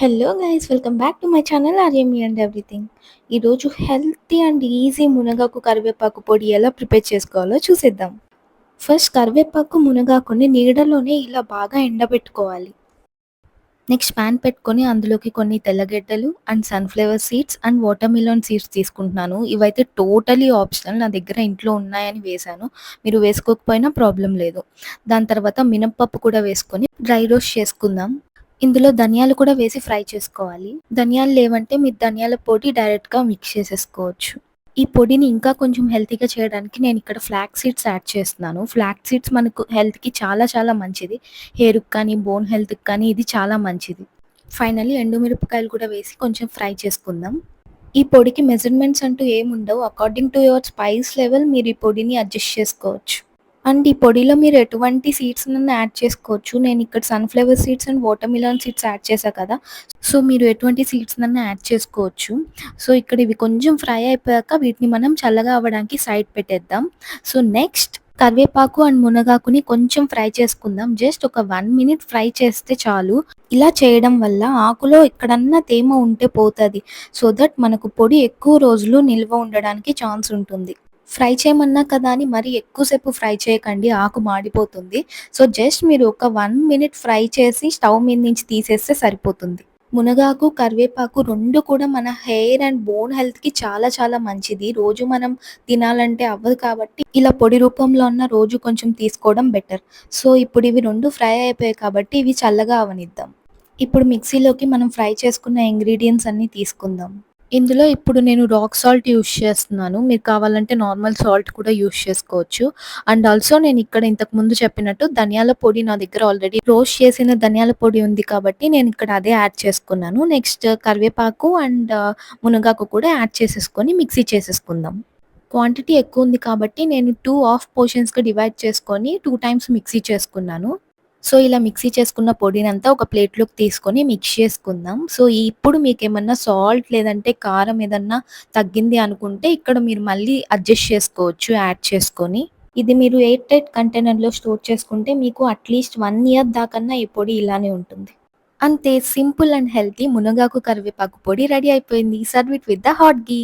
Hello guys welcome back to my channel Aryami and everything ఈరోజు healthy and easy మునగాకు కరివేపాకు పొడి ఎలా ప్రిపేర్ చేసుకోవాలో చూసేద్దాం. ఫస్ట్ కరివేపాకు మునగాకుని నీడలోనే ఇలా బాగా ఎండబెట్టుకోవాలి. నెక్స్ట్ ప్యాన్ పెట్టుకొని అందులోకి కొన్ని తెల్లగడ్డలు and sunflower seeds and watermelon seeds తీసుకుంటున్నాను. ఇవైతే టోటలీ ఆప్షనల్ నా దగ్గర ఇంట్లో ఉన్నాయని వేశాను. మీరు వేసుకోకపోయినా ప్రాబ్లం లేదు. దాని తర్వాత మినప్పప్పు కూడా వేసుకొని డ్రై రోస్ట్ చేసుకుందాం. ఇందులో ధనియాలు కూడా వేసి ఫ్రై చేసుకోవాలి. ధనియాలు లేవంటే మీరు ధనియాల పొడి డైరెక్ట్గా మిక్స్ చేసేసుకోవచ్చు. ఈ పొడిని ఇంకా కొంచెం హెల్తీగా చేయడానికి నేను ఇక్కడ ఫ్లాక్ సీడ్స్ యాడ్ చేస్తున్నాను. ఫ్లాక్ సీడ్స్ మనకు హెల్త్కి చాలా చాలా మంచిది. హెయిర్కి కానీ బోన్ హెల్త్కి కానీ ఇది చాలా మంచిది. ఫైనల్లీ ఎండుమిరపకాయలు కూడా వేసి కొంచెం ఫ్రై చేసుకుందాం. ఈ పొడికి మెజర్మెంట్స్ అంటూ ఏముండవు. According to your spice level మీరు ఈ పొడిని అడ్జస్ట్ చేసుకోవచ్చు. అండ్ ఈ పొడిలో మీరు ఎటువంటి సీడ్స్ నన్ను యాడ్ చేసుకోవచ్చు. నేను ఇక్కడ sunflower seeds and watermelon seeds add చేశాను కదా. సో మీరు ఎటువంటి సీడ్స్ నన్ను యాడ్ చేసుకోవచ్చు. సో ఇక్కడ ఇవి కొంచెం ఫ్రై అయిపోయాక వీటిని మనం చల్లగా అవ్వడానికి సైడ్ పెట్టేద్దాం. సో నెక్స్ట్ కరివేపాకు అండ్ మునగాకుని కొంచెం ఫ్రై చేసుకుందాం. జస్ట్ ఒక వన్ మినిట్ ఫ్రై చేస్తే చాలు. ఇలా చేయడం వల్ల ఆకులో ఎక్కడన్నా తేమ ఉంటే పోతుంది. సో దట్ మనకు పొడి ఎక్కువ రోజులు నిల్వ ఉండడానికి ఛాన్స్ ఉంటుంది. ఫ్రై చేయమన్నా కదా అని మరీ ఎక్కువసేపు ఫ్రై చేయకండి ఆకు మాడిపోతుంది. సో జస్ట్ మీరు ఒక వన్ మినిట్ ఫ్రై చేసి స్టవ్ మీద నుంచి తీసేస్తే సరిపోతుంది. మునగాకు కరివేపాకు రెండు కూడా మన హెయిర్ అండ్ బోన్ హెల్త్కి చాలా చాలా మంచిది. రోజు మనం తినాలంటే అవ్వదు కాబట్టి ఇలా పొడి రూపంలో ఉన్న రోజు కొంచెం తీసుకోవడం బెటర్. సో ఇప్పుడు ఇవి రెండు ఫ్రై అయిపోయాయి కాబట్టి ఇవి చల్లగా అవనిద్దాం. ఇప్పుడు మిక్సీలోకి మనం ఫ్రై చేసుకున్న ఇంగ్రీడియంట్స్ అన్నీ తీసుకుందాం. ఇందులో ఇప్పుడు నేను రాక్ సాల్ట్ యూస్ చేస్తున్నాను. మీరు కావాలంటే నార్మల్ సాల్ట్ కూడా యూస్ చేసుకోవచ్చు. అండ్ ఆల్సో నేను ఇక్కడ ఇంతకు ముందు చెప్పినట్టు ధనియాల పొడి నా దగ్గర ఆల్రెడీ రోస్ట్ చేసిన ధనియాల పొడి ఉంది కాబట్టి నేను ఇక్కడ అదే యాడ్ చేసుకున్నాను. నెక్స్ట్ కరివేపాకు అండ్ uh, మునగాకు కూడా యాడ్ చేసేసుకొని మిక్సీ చేసేసుకుందాం. క్వాంటిటీ ఎక్కువ ఉంది కాబట్టి నేను టూ ఆఫ్ పోర్షన్స్గా డివైడ్ చేసుకొని టూ టైమ్స్ మిక్సీ చేసుకున్నాను. సో ఇలా మిక్సీ చేసుకున్న పొడినంతా ఒక ప్లేట్లోకి తీసుకొని మిక్స్ చేసుకుందాం. సో ఇప్పుడు మీకు ఏమన్నా సాల్ట్ లేదంటే కారం ఏదన్నా తగ్గింది అనుకుంటే ఇక్కడ మీరు మళ్ళీ అడ్జస్ట్ చేసుకోవచ్చు యాడ్ చేసుకొని. ఇది మీరు ఎయిట్ టైట్ కంటైనర్లో స్టోర్ చేసుకుంటే మీకు అట్లీస్ట్ వన్ ఇయర్ దాకన్నా ఈ పొడి ఇలానే ఉంటుంది. అంతే సింపుల్ అండ్ హెల్తీ మునగాకు కరివేపాకు పొడి రెడీ అయిపోయింది. Serve it with the hot ghee